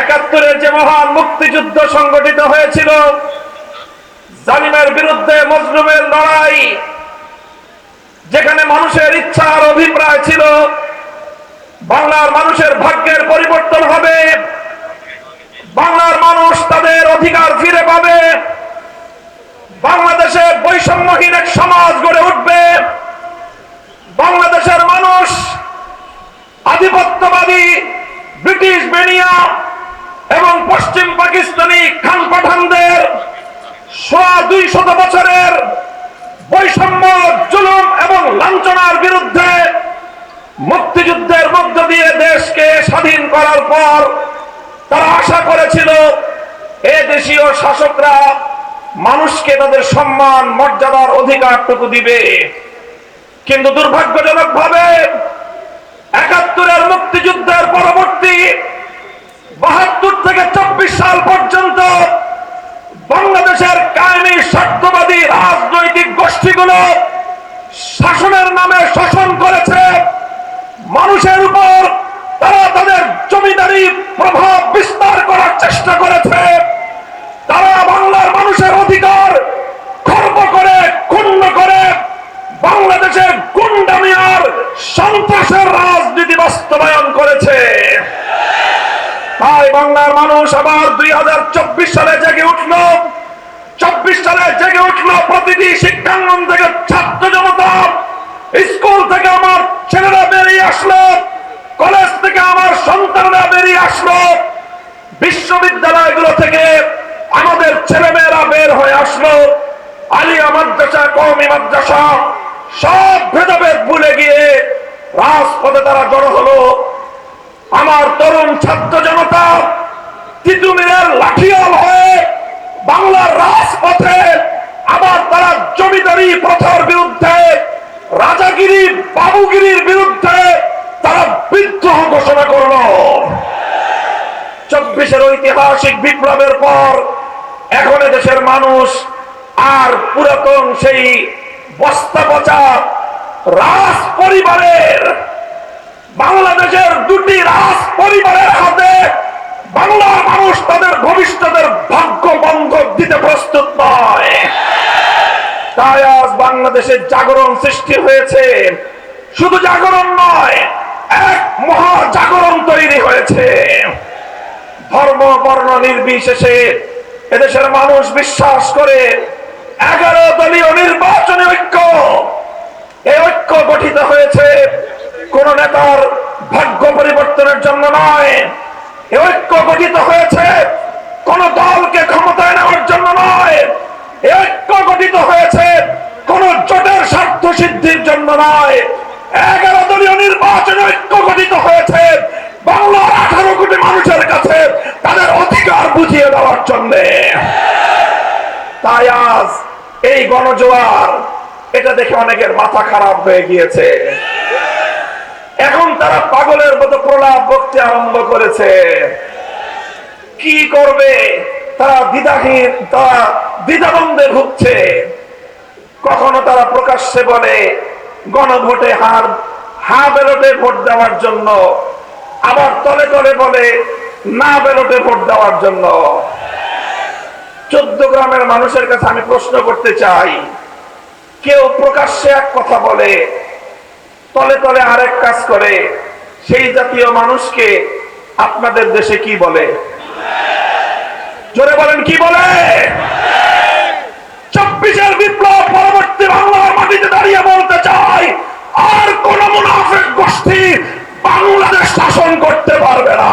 একাত্তরের যে মহান মুক্তিযুদ্ধ সংগঠিত হয়েছিল, জালিমের বিরুদ্ধে মজলুমের লড়াই, যেখানে মানুষের ইচ্ছা আর অভিপ্রায় ছিল, বাংলার মানুষের ভাগ্যের পরিবর্তন হবে, বাংলার মানুষ তাদের অধিকার ফিরে পাবে বাংলাদেশে বৈষম্যহীন এক সমাজ গড়ে উঠবে, বাংলাদেশের মানুষ আধিপত্যবাদী ব্রিটিশ বেনিয়া এবং পশ্চিম পাকিস্তানি খান পাঠানদের সোয়া দুই শত বছরের বৈষম্য, জুলুম এবং লাঞ্ছনার বিরুদ্ধে মুক্তিযুদ্ধের মধ্য দিয়ে দেশকে স্বাধীন করার পর তারা আশা করেছিল এ দেশীয় শাসকরা মানুষকে তাদের সম্মান, মর্যাদার অধিকারটুকু দিবে। কিন্তু দুর্ভাগ্যজনক ভাবে একাত্তরের মুক্তিযুদ্ধের পরবর্তী বাহাত্তর থেকে চব্বিশ সাল পর্যন্ত বাংলাদেশের কায়েমি স্বার্থবাদী রাজনৈতিক গোষ্ঠীগুলো শাসনের নামে শাসন করেছে। মানুষের উপর তারা তাদের জমিদারি প্রভাব বিস্তার করার চেষ্টা করেছে তারা বাংলার মানুষের অধিকার খর্ব করে ক্ষুণ্ণ করে বাংলাদেশের গুন্ডামিয়ার সন্ত্রাসের রাজনীতি বাস্তবায়ন করেছে তাই বাংলার মানুষ আবার দুই হাজার চব্বিশ সালে জেগে উঠল। চব্বিশ সালে জেগে উঠল প্রতিটি শিক্ষাঙ্গন থেকে ছাত্র জনতা। স্কুল থেকে আমার ছেলেরা বেরিয়ে আসলো। কলেজ থেকে আমার সন্তানরা বেরিয়ে আসলো। বিশ্ববিদ্যালয়গুলো থেকে আমাদের ছেলেমেয়েরা বের হয়ে আসলো। আলিয়া মাদ্রাসা, কওমি মাদ্রাসা, সব ভেদাভেদ ভুলে গিয়ে রাজপথে তারা জড়ো হলো। আমার তরুণ ছাত্র জনতা তিতুমিরের লাঠিয়াল হয়ে বাংলার রাজপথে আবার তারা জমিদারি প্রথার বিরুদ্ধে রাজাগিরি বাবুগিরির বিরুদ্ধে তারা বিদ্রোহ ঘোষণা করল। চব্বিশের ঐতিহাসিক বিপ্লবের পর এখন দেশের মানুষ আর পুরাতন সেই বস্তা পচা রাজ পরিবারের বাংলাদেশের দুটি রাজ পরিবারের হাতে বাংলার মানুষ তাদের ভবিষ্যতের ভাগ্য বন্ধক দিতে প্রস্তুত নয়। তাই আজ বাংলাদেশের জাগরণ সৃষ্টি হয়েছে। শুধু জাগরণ নয়, এক মহা জাগরণ তৈরি হয়েছে। ধর্ম, বর্ণ, নির্বিশেষে এদেশের মানুষ বিশ্বাস করে এগারো দলীয় নির্বাচনী ঐক্য, এই ঐক্য গঠিত হয়েছে কোন নেতার ভাগ্য পরিবর্তনের জন্য নয় ঐক্য গঠিত হয়েছে। কোন দলকে ক্ষমতায় নেওয়ার জন্য নয়। ঐক্য গঠিত হয়েছে কোন জোটের স্বার্থ সিদ্ধির জন্য নয়। এগারো দলীয় নির্বাচন ঐক্য গঠিত হয়েছে। বাংলার আঠারো কোটি মানুষের কাছে তাদের অধিকার বুঝিয়ে দেওয়ার জন্য। তাই আজ এই গণজোয়ার, এটা দেখে অনেকের মাথা খারাপ হয়ে গিয়েছে। তারা পাগলের মতো প্রলাপ বকতে আরম্ভ করেছে। কি করবে? তারা দ্বিধাহীন তারা দ্বিধাদ্বন্দ্বে ভুগছে। কখনো তারা প্রকাশ্যে বলে, গণভোটে হার, হা বেরোটে ভোট দেওয়ার জন্য। আবার তলে তলে বলে, না বেরোটে ভোট দেওয়ার জন্য। চোদ্দ গ্রামের মানুষের কাছে আমি প্রশ্ন করতে চাই, কেউ প্রকাশ্যে এক কথা বলে তলে তলে আরেক কাজ করে, সেই জাতীয় মানুষকে আপনাদের দেশে কি বলে? জোরে বলেন, কি বলে? চব্বিশের বিপ্লব পরবর্তী বাংলার মাটিতে দাঁড়িয়ে বলতে চাই, আর কোন মুনাফিক গোষ্ঠী বাংলাদেশ শাসন করতে পারবে না।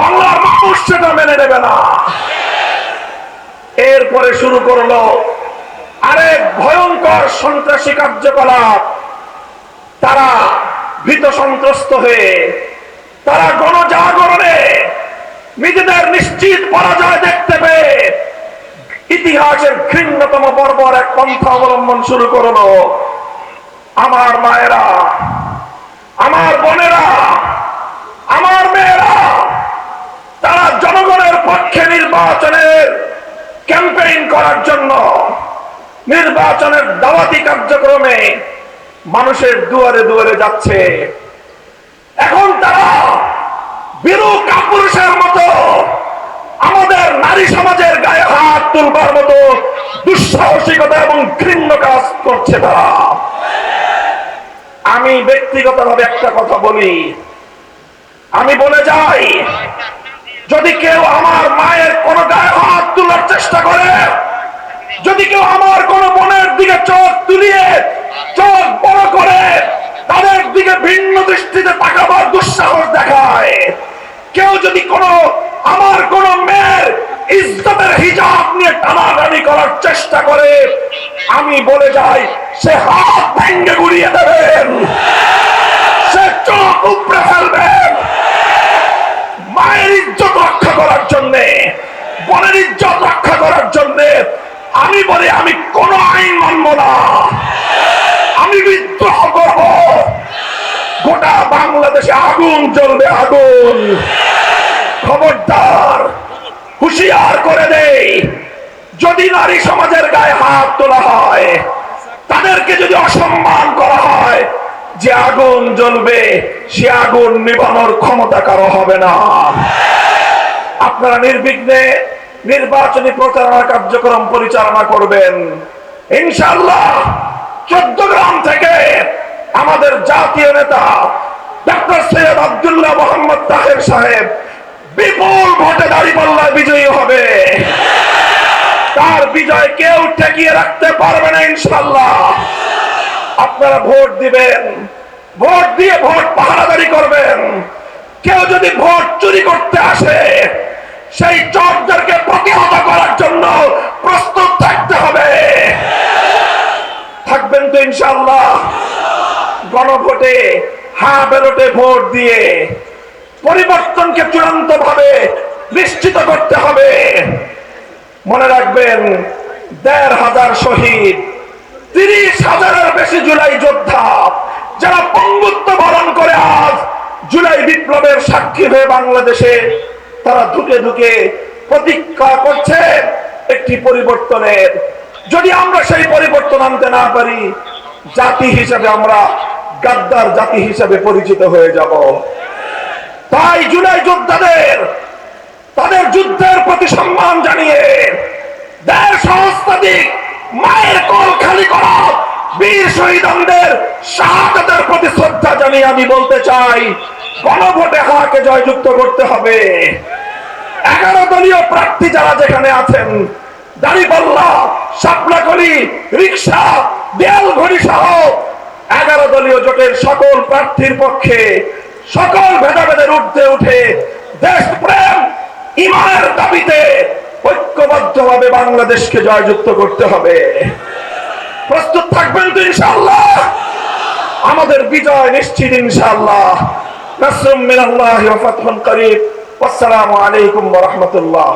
বাংলার মানুষ সেটা মেনে নেবে না। এরপরে শুরু করল আরেক ভয়ঙ্কর সন্ত্রাসী কার্যকলাপ। তারা ভীত সন্ত্রস্ত হয়ে, তারা গণজাগরণে নিজেদের নিশ্চিত পরাজয় দেখতে পেয়ে ইতিহাসের ঘৃণ্যতম পর্বর এক পন্থা অবলম্বন শুরু করল। আমার মায়েরা, আমার বোনেরা, আমার মেয়েরা, তারা জনগণের পক্ষে নির্বাচনের ক্যাম্পেইন করার জন্য নির্বাচনের দাওয়াতি কার্যক্রমে মানুষের দুয়ারে দুয়ারে যাচ্ছে। এখন তারা বীরু কাপুরুষের মতো, আমাদের নারী সমাজের গায়ে হাত তুলবার মতো দুঃসাহসিকতা এবং ঘৃণ্য কাজ করছে তারা। আমি ব্যক্তিগতভাবে একটা কথা বলি। আমি বলে যাই, যদি কেউ আমার মায়ের কোন গায়ে হাত তোলার চেষ্টা করে, যদি কেউ আমার কোন বোনের দিকে চোখ তুলিয়ে চোখ বড় করে তাদের দিকে ভিন্ন দৃষ্টিতে তাকাবার দুঃসাহস দেখায়। কেউ যদি কোনো, আমার কোন মেয়ের ইজ্জতের হিজাব নিয়ে টানাটানি করার চেষ্টা করে, আমি বলে যাই, সে হাত ভেঙ্গে গুড়িয়ে দেবেন। সে চোখ উপড়ে ফেলবেন মায়ের ইজ্জত রক্ষা করার জন্য বোনের ইজ্জত রক্ষা করার জন্য আমি বলি আমি কোন আইন মানব না আমি বিদ্রোহ করব গোটা বাংলাদেশে আগুন জ্বলবে, আগুন। খবরদার, হুঁশিয়ার করে দেই। যদি নারী সমাজের গায়ে হাত তোলা হয়, তাদেরকে যদি অসম্মান করা হয়, যে আগুন জ্বলবে, সে আগুন নিবানোর ক্ষমতা কারও হবে না। আপনারা নির্বিঘ্নে নির্বাচনী প্রচারণা কার্যক্রম পরিচালনা করবেন। ইনশাল্লাহ চোদ্দ গ্রাম থেকে আমাদের জাতীয় নেতা ডক্টর সৈয়দ আব্দুল্লাহ মোহাম্মদ তাহের সাহেব, বিপুল ভোটে দাঁড়িপাল্লায় বিজয়ী হবে। তার বিজয় কেউ ঠেকিয়ে রাখতে পারবে না ইনশাল্লাহ আপনারা ভোট দিবেন। ভোট দিয়ে ভোট পাহারাদারি করবেন। কেউ যদি ভোট চুরি করতে আসে, সেই চোরদেরকে প্রতিহত করার জন্য প্রস্তুত থাকতে হবে। থাকবেন তো ইনশাল্লাহ গণভোটে হা বেরোটে ভোট দিয়ে পরিবর্তনকে চূড়ান্ত ভাবে নিশ্চিত করতে হবে। মনে রাখবেন, দেড় হাজার শহীদ, তিরিশ হাজারের বেশি জুলাই যোদ্ধা, যারা পঙ্গুত্ব বরণ করে আজ জুলাই বিপ্লবের সাক্ষী হয়ে বাংলাদেশে, তারা ঢুকে ঢুকে প্রতীক্ষা করছে একটি পরিবর্তনের। যদি আমরা সেই পরিবর্তন আনতে না পারি, জাতি হিসাবে আমরা গাদ্দার জাতি হিসাবে পরিচিত হয়ে যাব। তাই জুলাই যোদ্ধাদের, তাদের যুদ্ধের প্রতি সম্মান জানিয়ে দেড় সহস্রাধিক মায়ের কল খালি করা বীর শহীদদের শাহাদাতের প্রতি শ্রদ্ধা জানিয়ে আমি বলতে চাই, গণভোটে হাকে জয়যুক্ত করতে হবে। এগারো দলীয় প্রার্থী যারা যেখানে আছেন, দাড়িপাল্লা সাপলাকলি রিক্সা দেয়াল ঘড়ি সহ এগারো দলীয় জোটের সকল প্রার্থীর পক্ষে সকল ভেদাভেদের উঠতে উঠে দেশপ্রেম, ইমানের দাবিতে ঐক্যবদ্ধভাবে বাংলাদেশকে জয়যুক্ত করতে হবে। প্রস্তুত থাকবেন তো ইনশাআল্লাহ? আমাদের বিজয় নিশ্চিত ইনশাআল্লাহ। নাসরুম মিনাল্লাহি ওয়া ফাতহুন আসসালামু আলাইকুম ওয়া রাহমাতুল্লাহ।